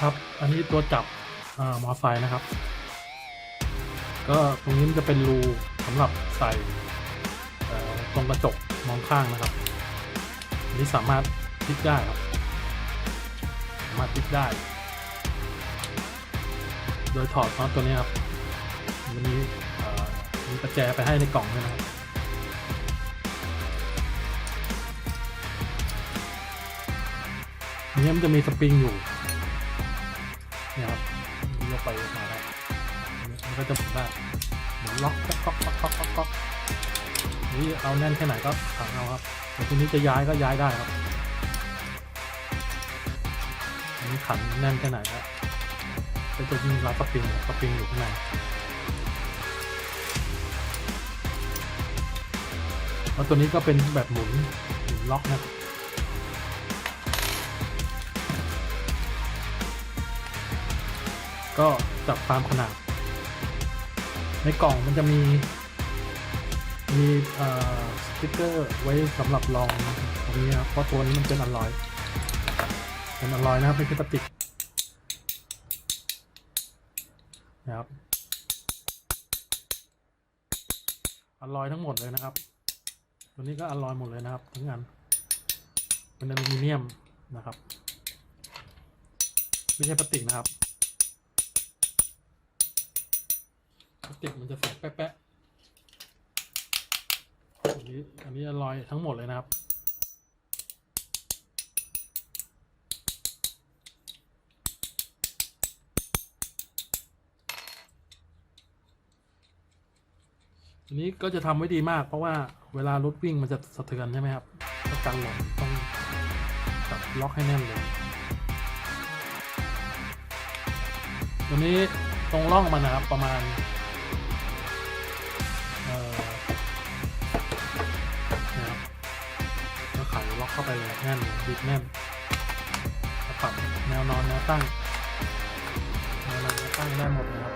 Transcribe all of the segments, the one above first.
ครับ อันนี้ตัวจับอมอไซค์นะครับ ก็ตรงนี้มันจะเป็นรูสำหรับใส่เอ่อตรงกระจกมองข้างนะครับ อันนี้สามารถพลิกได้ครับ สามารถพลิกได้ โดยถอดน็อตตัวนี้ครับมันมีมีประแจไปให้ในกล่องด้วยนะครับอันนี้มันจะมีสปริงอยู่ เนี่ยครับยกไปยกมาได้มันก็จะหมุนได้หมุนล็อกก๊อกก๊อกก๊อกก๊อกก๊อกนี่เอาแน่นแค่ไหนก็ขังเอาครับแต่ทีนี้จะย้ายก็ย้ายได้ครับอันนี้ขันแน่นแค่ไหนก็ก็จะมีรับสปริงสปริงอยู่ข้างในแล้วตัวนี้ก็เป็นแบบหมุนหมุนล็อกนะ ก็จับตามขนาด ในกล่องมันจะมี มีสติ๊กเกอร์ไว้สำหรับรองตรงนี้นะเพราะตัวนี้มันเป็นอลลอย เป็นอลลอยนะครับไม่ใช่พลาสติกนะครับอลลอยทั้งหมดเลยนะครับ ตัวนี้ก็อลลอยหมดเลยนะครับทั้งอันเป็นอลูมิเนียมนะครับ ไม่ใช่พลาสติกนะครับ สติกมันจะแสบแป๊ะๆอันนี้อันนี้อลอยทั้งหมดเลยนะครับอันนี้ก็จะทำไว้ดีมากเพราะว่าเวลารถวิ่งมันจะสะเทือนใช่ไหมครับถ้ากันหล่นต้องจับล็อกให้แน่นเลยตัวนี้ตรงร่องมันนะครับประมาณ อกเข้าไปเลยแน่นบิดแน่นแล้วปรับแนวนอนแนวตั้งแนวนอนแนวตั้งได้หมดนะครับ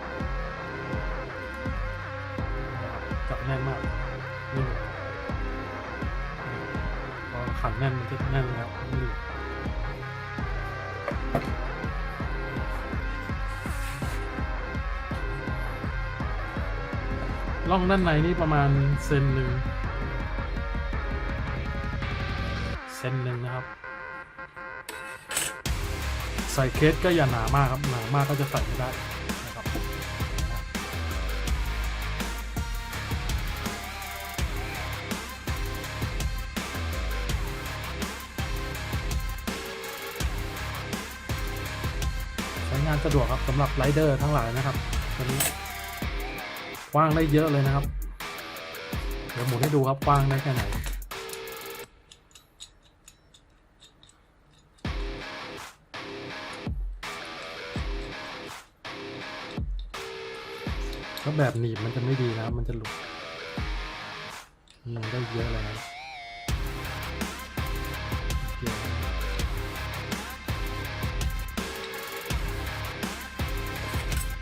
จับแน่นมากไม่พอขันแน่นมันจะแน่นแล้วไม่ล่องด้านในนี่ประมาณเซนหนึ่ง เซนหนึ่งนะครับ ใส่เคสก็อย่าหนามากครับหนามากก็จะใส่ไม่ได้นะครับใช้งานสะดวกครับสำหรับไรเดอร์ทั้งหลายนะครับตัวนี้กว้างได้เยอะเลยนะครับ เดี๋ยวหมุนให้ดูครับกว้างได้แค่ไหน ถ้าแบบหนีบมันจะไม่ดีนะ มันจะหลุดได้เยอะเลยนะเยอะ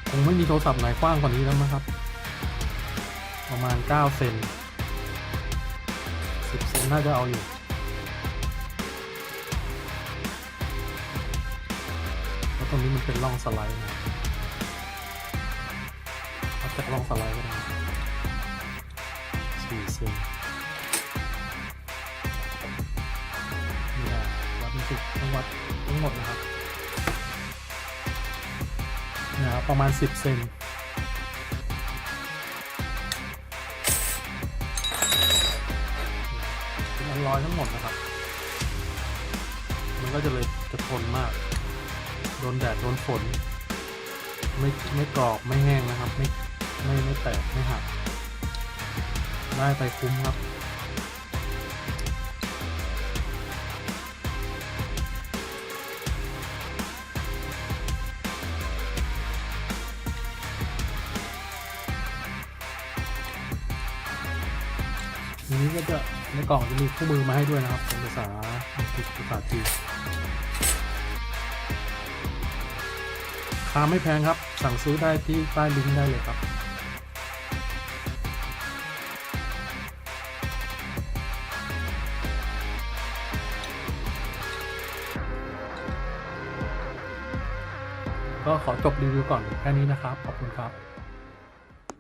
คงไม่มีโทรศัพท์ไหนกว้างกว่านี้แล้วมั้งครับ ประมาณ 9 เซน10 เซนน่าจะเอาอยู่แล้วตรงนี้มันเป็นร่องสไลด์นะ จากร่องสไลด์ก็ได้4เซนนี่นะวัดมันสุดต้งวัดทั้งหมดนะครับนะครับประมาณ 10 เซนเป็นอันร้อยทั้งหมดนะครับ มันก็จะเลยจะทนมาก โดนแดด โดนฝน ไม่ไม่กรอบ ไม่แห้งนะครับ ไม่ ไม่ไม่แตกไม่หัก ได้ไปคุ้มครับทีนี้ก็จะในกล่องจะมีคู่มือมาให้ด้วยนะครับเป็นภาษาอังกฤษภาษาจีนราคาไม่แพงครับ สั่งซื้อได้ที่ใต้ลิงก์ได้เลยครับ ก็ขอจบรีวิวก่อนแค่นี้นะครับ ขอบคุณครับ